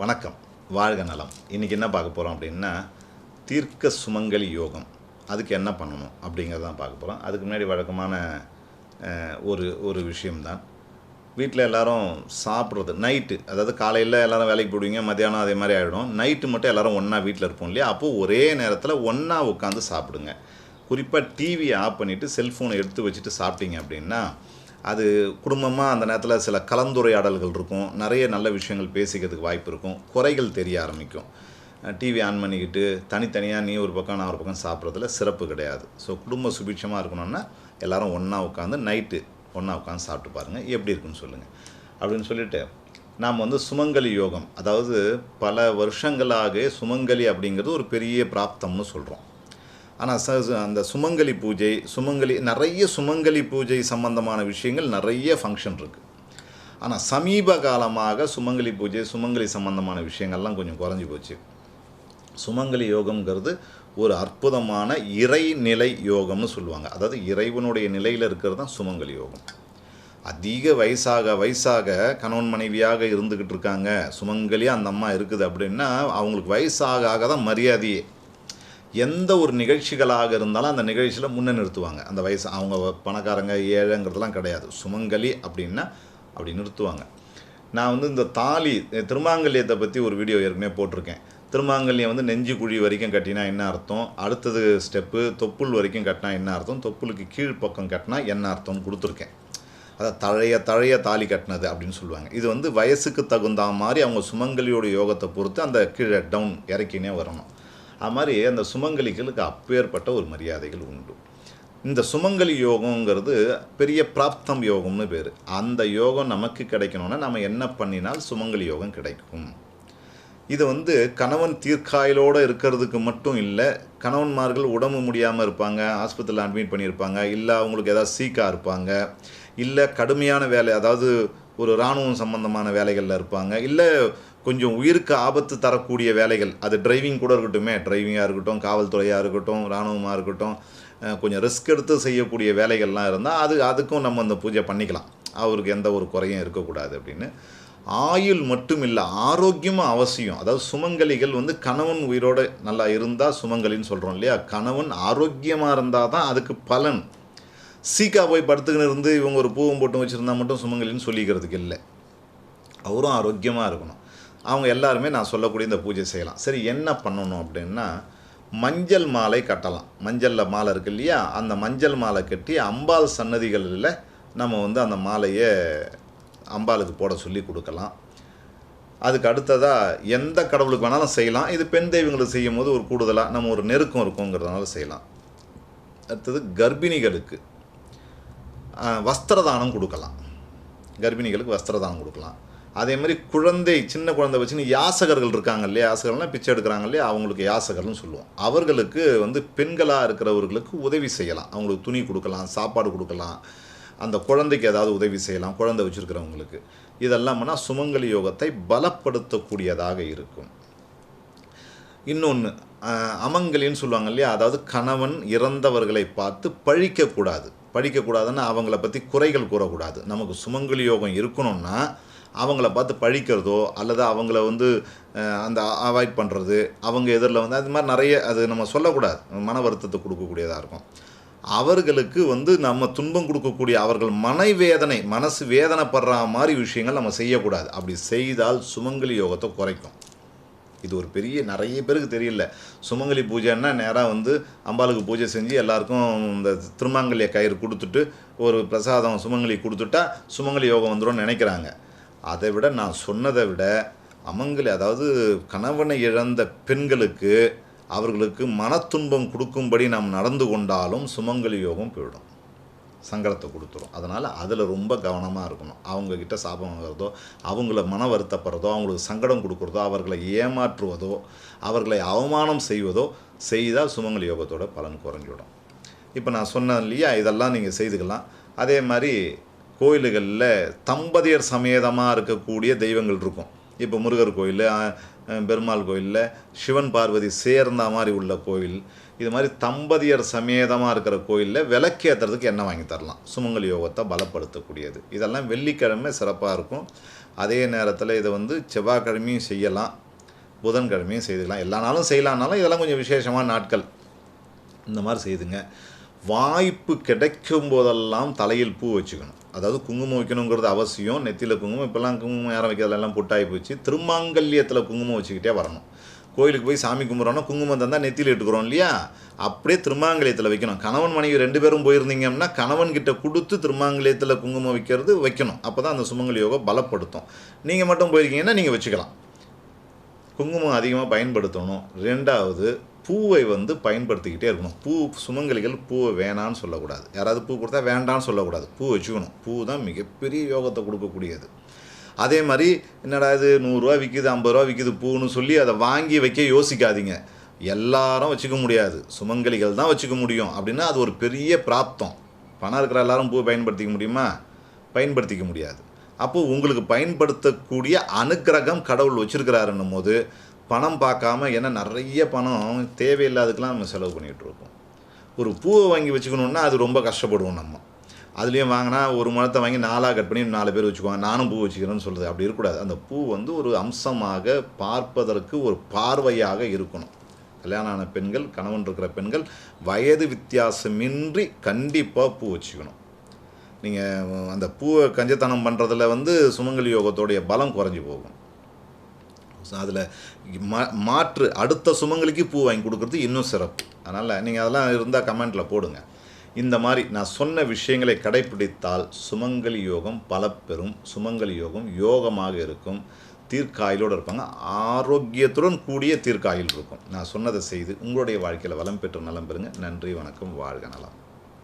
வணக்கம். வாழ்க நலம். இன்றைக்கி என்ன பார்க்க போகிறோம் அப்படின்னா தீர்க்க சுமங்கலி யோகம். அதுக்கு என்ன பண்ணணும் அப்படிங்கிறது தான் பார்க்க போகிறோம் அதுக்கு முன்னாடி வழக்கமான ஒரு ஒரு விஷயம்தான். வீட்டில் எல்லோரும் சாப்பிட்றது நைட்டு அதாவது காலையில் எல்லோரும் வேலைக்கு போடுவீங்க மத்தியானம் அதே மாதிரி ஆகிடும் நைட்டு மட்டும் எல்லோரும் ஒன்றா வீட்டில் இருப்போம் இல்லையா? அப்போது ஒரே நேரத்தில் ஒன்றா உட்காந்து சாப்பிடுங்க. குறிப்பாக டிவியை ஆஃப் பண்ணிவிட்டு செல்ஃபோனை எடுத்து வச்சுட்டு சாப்பிட்டீங்க அப்படின்னா அது குடும்பமாக அந்த நேரத்தில் சில கலந்துரையாடல்கள் இருக்கும். நிறைய நல்ல விஷயங்கள் பேசிக்கிறதுக்கு வாய்ப்பு இருக்கும். குறைகள் தெரிய ஆரம்பிக்கும். டிவி ஆன் பண்ணிக்கிட்டு தனித்தனியாக நீ ஒரு பக்கம் நான் ஒரு பக்கம் சாப்பிட்றதுல சிறப்பு கிடையாது. ஸோ குடும்ப சுபிட்சமாக இருக்கணும்னா எல்லோரும் ஒன்றா உட்காந்து நைட்டு ஒன்றா உட்காந்து சாப்பிட்டு பாருங்கள் எப்படி இருக்குன்னு சொல்லுங்கள் அப்படின்னு சொல்லிட்டு நாம் வந்து சுமங்கலி யோகம் அதாவது பல வருஷங்களாகவே சுமங்கலி அப்படிங்கிறது ஒரு பெரிய பிராப்தம்னு சொல்கிறோம் ஆனால் ச அந்த சுமங்கலி பூஜை சுமங்கலி நிறைய சுமங்கலி பூஜை சம்பந்தமான விஷயங்கள் நிறைய ஃபங்க்ஷன் இருக்குது ஆனால் சமீப காலமாக சுமங்கலி பூஜை சுமங்கலி சம்பந்தமான விஷயங்கள்லாம் கொஞ்சம் குறைஞ்சி போச்சு. சுமங்கலி யோகம்ங்கிறது ஒரு அற்புதமான இறைநிலை யோகம்னு சொல்லுவாங்க. அதாவது இறைவனுடைய நிலையில் இருக்கிறது தான் சுமங்கலி யோகம். அதிக வயசாக வயசாக கணவன் மனைவியாக இருந்துக்கிட்டு இருக்காங்க. சுமங்கலியாக அந்த அம்மா இருக்குது அப்படின்னா அவங்களுக்கு வயசாக ஆக தான் மரியாதையே. எந்த ஒரு நிகழ்ச்சிகளாக இருந்தாலும் அந்த நிகழ்ச்சியில் முன்னே நிறுத்துவாங்க. அந்த வயசு அவங்க பணக்காரங்க ஏழைங்கிறதுலாம் கிடையாது. சுமங்கலி அப்படின்னா அப்படி நிறுத்துவாங்க. நான் வந்து இந்த தாலி திருமாங்கல்யத்தை பற்றி ஒரு வீடியோ ஏற்கனவே போட்டிருக்கேன். திருமாங்கல்யம் வந்து நெஞ்சு குழி வரைக்கும் கட்டினா என்ன அர்த்தம்? அடுத்தது ஸ்டெப்பு தொப்புள் வரைக்கும் கட்டினா என்ன அர்த்தம்? தொப்புளுக்கு கீழ் பக்கம் கட்டினா என்ன அர்த்தம்னு கொடுத்துருக்கேன். அதை தழைய தழைய தாலி கட்டினது அப்படின்னு சொல்லுவாங்க. இது வந்து வயசுக்கு தகுந்த மாதிரி அவங்க சுமங்கலியோட யோகத்தை பொறுத்து அந்த கீழே டவுன் இறக்கினே வரணும். அது மாதிரி அந்த சுமங்கலிகளுக்கு அப்பேற்பட்ட ஒரு மரியாதைகள் உண்டு. இந்த சுமங்கலி யோகங்கிறது பெரிய பிராப்தம் யோகம்னு பேர். அந்த யோகம் நமக்கு கிடைக்கணும்னா நம்ம என்ன பண்ணினால் சுமங்கலி யோகம் கிடைக்கும். இது வந்து கணவன் தீர்க்காயலோடு இருக்கிறதுக்கு மட்டும் இல்லை கணவன்மார்கள் உடம்பு முடியாமல் இருப்பாங்க ஆஸ்பத்திரியில் அட்மிட் பண்ணியிருப்பாங்க இல்லை அவங்களுக்கு ஏதாவது சீக்காக இருப்பாங்க இல்லை கடுமையான வேலை அதாவது ஒரு இராணுவம் சம்பந்தமான வேலைகளில் இருப்பாங்க இல்லை கொஞ்சம் உயிருக்கு ஆபத்து தரக்கூடிய வேலைகள். அது டிரைவிங் கூட இருக்கட்டுமே. டிரைவிங்காக இருக்கட்டும் காவல்துறையாக இருக்கட்டும் இராணுவமாக இருக்கட்டும் கொஞ்சம் ரிஸ்க் எடுத்து செய்யக்கூடிய வேலைகள்லாம் இருந்தால் அது அதுக்கும் நம்ம அந்த பூஜை பண்ணிக்கலாம். அவருக்கு எந்த ஒரு குறையும் இருக்கக்கூடாது அப்படின்னு. ஆயுள் மட்டும் இல்லை ஆரோக்கியமும் அவசியம். அதாவது சுமங்கலிகள் வந்து கணவன் உயிரோடு நல்லா இருந்தால் சுமங்கலின்னு சொல்கிறோம் இல்லையா? கணவன் ஆரோக்கியமாக இருந்தால் தான் அதுக்கு பலன். சீக்கா போய் படுத்துக்கின்னு இருந்து இவங்க ஒரு பூவும் போட்டு வச்சுருந்தா மட்டும் சுமங்கலின்னு சொல்லிக்கிறதுக்கு இல்லை. அவரும் ஆரோக்கியமாக இருக்கணும். அவங்க எல்லாருமே நான் சொல்லக்கூடிய இந்த பூஜை செய்யலாம். சரி என்ன பண்ணணும் அப்படின்னா மஞ்சள் மாலை கட்டலாம். மஞ்சளில் மாலை இருக்கு இல்லையா? அந்த மஞ்சள் மாலை கட்டி அம்பாள் சன்னதிகளில் நம்ம வந்து அந்த மாலையை அம்பாளுக்கு போட சொல்லி கொடுக்கலாம். அதுக்கு அடுத்ததாக எந்த கடவுளுக்கு வேணாலும் செய்யலாம். இது பெண் தெய்வங்களுக்கு செய்யும் போது ஒரு கூடுதலாக நம்ம ஒரு நெருக்கம் இருக்குங்கிறதுனால செய்யலாம். அடுத்தது கர்ப்பிணிகளுக்கு வஸ்திரதானம் கொடுக்கலாம். கர்ப்பிணிகளுக்கு வஸ்திரதானம் கொடுக்கலாம். அதே மாதிரி குழந்தை சின்ன குழந்தை வச்சுன்னு யாசகர்கள் இருக்காங்க இல்லையா? யாசகர்கள்லாம் பிச்சை எடுக்கிறாங்க இல்லையா? அவங்களுக்கு யாசகர்னு சொல்லுவோம். அவர்களுக்கு வந்து பெண்களாக இருக்கிறவர்களுக்கு உதவி செய்யலாம். அவங்களுக்கு துணி கொடுக்கலாம் சாப்பாடு கொடுக்கலாம். அந்த குழந்தைக்கு ஏதாவது உதவி செய்யலாம் குழந்தை வச்சுருக்கிறவங்களுக்கு. இதெல்லாம் சுமங்கலி யோகத்தை பலப்படுத்தக்கூடியதாக இருக்கும். இன்னொன்று அமங்கலின்னு சொல்லுவாங்க இல்லையா? அதாவது கணவன் இறந்தவர்களை பார்த்து பழிக்கக்கூடாது. பழிக்கக்கூடாதுன்னா அவங்கள பற்றி குறைகள் கூறக்கூடாது. நமக்கு சுமங்கலி யோகம் இருக்கணும்னா அவங்கள பார்த்து பழிக்கிறதோ அல்லது அவங்கள வந்து அந்த அவாய்ட் பண்ணுறது அவங்க எதிரில் வந்து அது மாதிரி நிறைய அது நம்ம சொல்லக்கூடாது. மன வருத்தத்தை கொடுக்கக்கூடியதாக இருக்கும். அவர்களுக்கு வந்து நம்ம துன்பம் கொடுக்கக்கூடிய அவர்கள் மனைவேதனை மனசு வேதனைப்படுற மாதிரி விஷயங்கள் நம்ம செய்யக்கூடாது. அப்படி செய்தால் சுமங்கலி யோகத்தை குறைக்கும். இது ஒரு பெரிய நிறைய பேருக்கு தெரியல. சுமங்கலி பூஜைன்னா நேராக வந்து அம்பாளுக்கு பூஜை செஞ்சு எல்லாருக்கும் இந்த திருமாங்கல்ய கயிறு கொடுத்துட்டு ஒரு பிரசாதம் சுமங்கலி கொடுத்துட்டா சுமங்கலி யோகம் வந்துடும் நினைக்கிறாங்க. அதை விட நான் சொன்னதை விட அமங்கலி அதாவது கணவனை இழந்த பெண்களுக்கு அவர்களுக்கு மனத்துன்பம் கொடுக்கும்படி நாம் நடந்து கொண்டாலும் சுமங்கலி யோகம் போயிடும். சங்கடத்தை கொடுத்துரும். அதனால் அதில் ரொம்ப கவனமாக இருக்கணும். அவங்கக்கிட்ட சாபம் வாங்குறதோ அவங்கள மன வருத்தப்படுறதோ அவங்களுக்கு சங்கடம் கொடுக்குறதோ அவர்களை ஏமாற்றுவதோ அவர்களை அவமானம் செய்வதோ செய்தால் சுமங்கலி யோகத்தோட பலன் குறைஞ்சிவிடும். இப்போ நான் சொன்னேன் இல்லையா இதெல்லாம் நீங்கள் செய்துக்கலாம். அதே மாதிரி கோயில்களில் தம்பதியர் சமேதமாக இருக்கக்கூடிய தெய்வங்கள் இருக்கும். இப்போ முருகர் கோயில் பெருமாள் கோயிலில் சிவன் பார்வதி சேர்ந்த மாதிரி உள்ள கோயில். இது மாதிரி தம்பதியர் சமேதமாக இருக்கிற கோயிலில் விளக்கேற்றுறதுக்கு எண்ணெய் வாங்கி தரலாம். சுமங்கல் யோகத்தை பலப்படுத்தக்கூடியது. இதெல்லாம் வெள்ளிக்கிழமை சிறப்பாக இருக்கும். அதே நேரத்தில் இதை வந்து செவ்வாய்க்கிழமையும் செய்யலாம். புதன்கிழமையும் செய்துக்கலாம். எல்லா நாளும் செய்யலான்னாலும் இதெல்லாம் கொஞ்சம் விசேஷமான நாட்கள். இந்த மாதிரி செய்துங்க. வாய்ப்பு கிடைக்கும் போதெல்லாம் தலையில் பூ வச்சுக்கணும். அதாவது குங்குமம் வைக்கணுங்கிறது அவசியம். நெத்தியில் குங்குமம் இப்போல்லாம் குங்குமம் யாரும் வைக்கிறதெல்லாம் புட்டாகி போச்சு. திருமாங்கல்யத்தில் குங்குமம் வச்சுக்கிட்டே வரணும். கோயிலுக்கு போய் சாமி கும்பிட்றோன்னா குங்குமம் தந்தால் நெத்தியில் இட்டுக்கிறோம் இல்லையா? அப்படியே திருமாங்கலயத்தில் வைக்கணும். கணவன் மனைவி ரெண்டு பேரும் போயிருந்தீங்கன்னா கணவன்கிட்ட கொடுத்து திருமாங்கலயத்தில் குங்குமம் வைக்கிறது வைக்கணும். அப்போ தான் அந்த சுமங்கல் யோகம் பலப்படுத்தும். நீங்கள் மட்டும் போயிருக்கீங்கன்னா நீங்கள் வச்சுக்கலாம். குங்குமம் அதிகமாக பயன்படுத்தணும். ரெண்டாவது பூவை வந்து பயன்படுத்திக்கிட்டே இருக்கணும். பூ சுமங்கலிகள் பூவை வேணான்னு சொல்லக்கூடாது. யாராவது பூ கொடுத்தா வேண்டான்னு சொல்லக்கூடாது. பூ வச்சுக்கணும். பூ தான் மிகப்பெரிய யோகத்தை கொடுக்கக்கூடியது. அதே மாதிரி என்னடா இது நூறுரூவா விற்கிது ஐம்பது ரூபா விற்கிது பூன்னு சொல்லி அதை வாங்கி வைக்க யோசிக்காதீங்க. எல்லாரும் வச்சுக்க முடியாது. சுமங்கலிகள் தான் வச்சுக்க முடியும் அப்படின்னா அது ஒரு பெரிய பிராப்தம். பணம் இருக்கிற எல்லாரும் பூ பயன்படுத்திக்க முடியுமா? பயன்படுத்திக்க முடியாது. அப்போது உங்களுக்கு பயன்படுத்தக்கூடிய அனுக்கிரகம் கடவுள் வச்சுருக்கிறாருன்னும் போது பணம் பார்க்காம ஏன்னா நிறைய பணம் தேவையில்லாததுக்கெலாம் நம்ம செலவு பண்ணிகிட்ருக்கோம் ஒரு பூவை வாங்கி வச்சுக்கணுன்னா அது ரொம்ப கஷ்டப்படுவோம் நம்ம. அதுலேயும் வாங்கினா ஒரு மரத்தை வாங்கி நாலாக கட் பண்ணி நாலு பேர் வச்சுக்குவாங்க. நானும் பூ வச்சுக்கிறேன்னு சொல்கிறது அப்படி இருக்கக்கூடாது. அந்த பூ வந்து ஒரு அம்சமாக பார்ப்பதற்கு ஒரு பார்வையாக இருக்கணும். கல்யாணம் ஆன பெண்கள் கணவன் இருக்கிற பெண்கள் வயது வித்தியாசமின்றி கண்டிப்பாக பூ வச்சுக்கணும். நீங்கள் அந்த பூவை கஞ்சத்தனம் பண்ணுறதுல வந்து சுமங்கலி யோகத்தோடைய பலம் குறைஞ்சி போகும். அதில் மா மாற்று அடுத்த சுமங்களுக்கு பூ வாங்கி கொடுக்குறது இன்னும் சிறப்பு. அதனால் நீங்கள் அதெல்லாம் இருந்தால் கமெண்ட்டில் போடுங்க. இந்த மாதிரி நான் சொன்ன விஷயங்களை கடைப்பிடித்தால் சுமங்கலி யோகம் பல பெறும் சுமங்கலி யோகம் யோகமாக இருக்கும். தீர்க்காயிலோடு இருப்பாங்க. ஆரோக்கியத்துடன் கூடிய தீர்க்காயில் இருக்கும். நான் சொன்னதை செய்து உங்களுடைய வாழ்க்கையில் வளம் பெற்று நலம் பெறுங்க. நன்றி வணக்கம் வாழ்க நலம்.